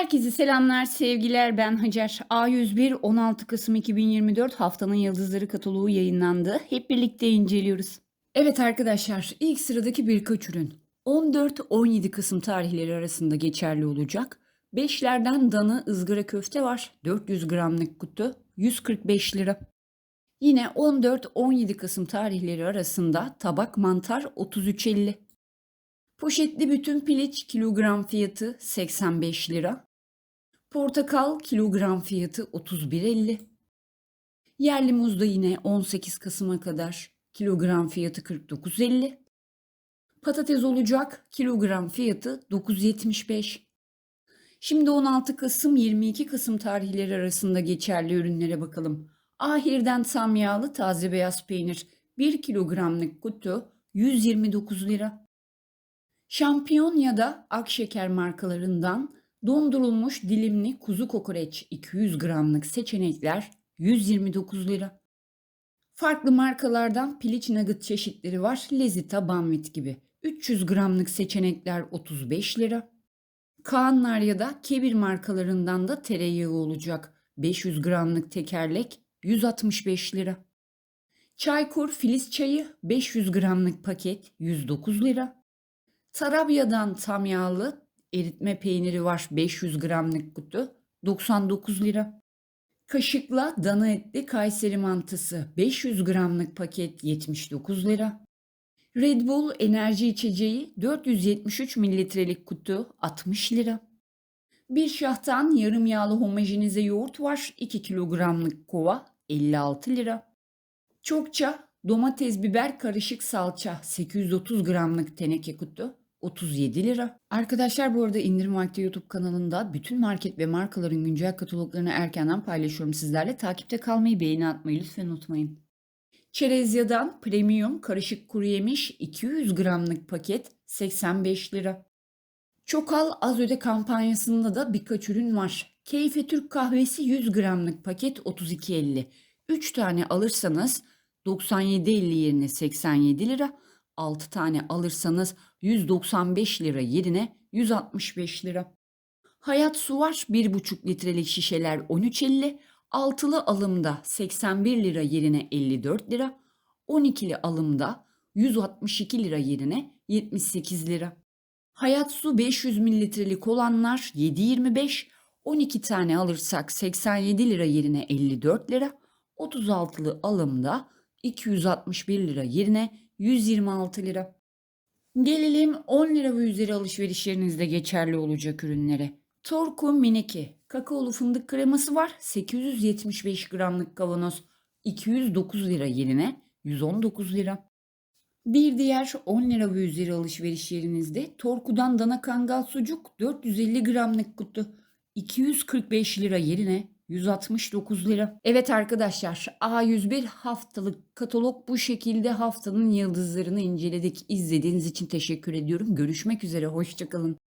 Herkese selamlar, sevgiler. Ben Hacer. A101 16 Kasım 2024 haftanın yıldızları kataloğu yayınlandı. Hep birlikte inceliyoruz. Evet arkadaşlar, ilk sıradaki birkaç ürün 14-17 Kasım tarihleri arasında geçerli olacak. Beşlerden dana ızgara köfte var. 400 gramlık kutu 145 lira. Yine 14-17 Kasım tarihleri arasında tabak mantar 33.50. Poşetli bütün piliç kilogram fiyatı 85 lira. Portakal kilogram fiyatı 31.50. Yerli muz da yine 18 Kasım'a kadar kilogram fiyatı 49.50. Patates olacak kilogram fiyatı 9.75. Şimdi 16 Kasım 22 Kasım tarihleri arasında geçerli ürünlere bakalım. Ahir'den tam yağlı taze beyaz peynir 1 kilogramlık kutu 129 lira. Şampiyon ya da Akşeker markalarından dondurulmuş dilimli kuzu kokoreç 200 gramlık seçenekler 129 lira. Farklı markalardan piliç nugget çeşitleri var. Lezita, Banvit gibi. 300 gramlık seçenekler 35 lira. Kaanlar ya da Kebir markalarından da tereyağı olacak. 500 gramlık tekerlek 165 lira. Çaykur Filiz çayı 500 gramlık paket 109 lira. Tarabya'dan tam yağlı eritme peyniri var 500 gramlık kutu 99 lira. Kaşıkla dana etli Kayseri mantısı 500 gramlık paket 79 lira. Red Bull enerji içeceği 473 mililitrelik kutu 60 lira. Bir şahtan yarım yağlı homojenize yoğurt var 2 kilogramlık kova 56 lira. Çokça domates biber karışık salça 830 gramlık teneke kutu 37 lira. Arkadaşlar bu arada indirim vakti YouTube kanalında bütün market ve markaların güncel kataloglarını erkenden paylaşıyorum sizlerle. Takipte kalmayı, beğeni atmayı lütfen unutmayın. Çerezya'dan premium karışık kuru yemiş 200 gramlık paket 85 lira. Çokal az öde kampanyasında da birkaç ürün var. Keyfe Türk kahvesi 100 gramlık paket 32.50. 3 tane alırsanız 97.50 yerine 87 lira. 6 tane alırsanız 195 lira yerine 165 lira. Hayat su var 1,5 litrelik şişeler 13.50. Altılı alımda 81 lira yerine 54 lira. 12'li alımda 162 lira yerine 78 lira. Hayat su 500 mililitrelik olanlar 7.25. 12 tane alırsak 87 lira yerine 54 lira. 36'lı alımda 261 lira yerine 126 lira. Gelelim 10 lira ve üzeri alışverişlerinizde geçerli olacak ürünlere. Torku Mineki kakaolu fındık kreması var. 875 gramlık kavanoz 209 lira yerine 119 lira. Bir diğer 10 lira ve üzeri alışveriş yerinizde Torku'dan dana kangal sucuk 450 gramlık kutu 245 lira yerine 169 lira. Evet arkadaşlar A101 haftalık katalog bu şekilde haftanın yıldızlarını inceledik. İzlediğiniz için teşekkür ediyorum. Görüşmek üzere hoşçakalın.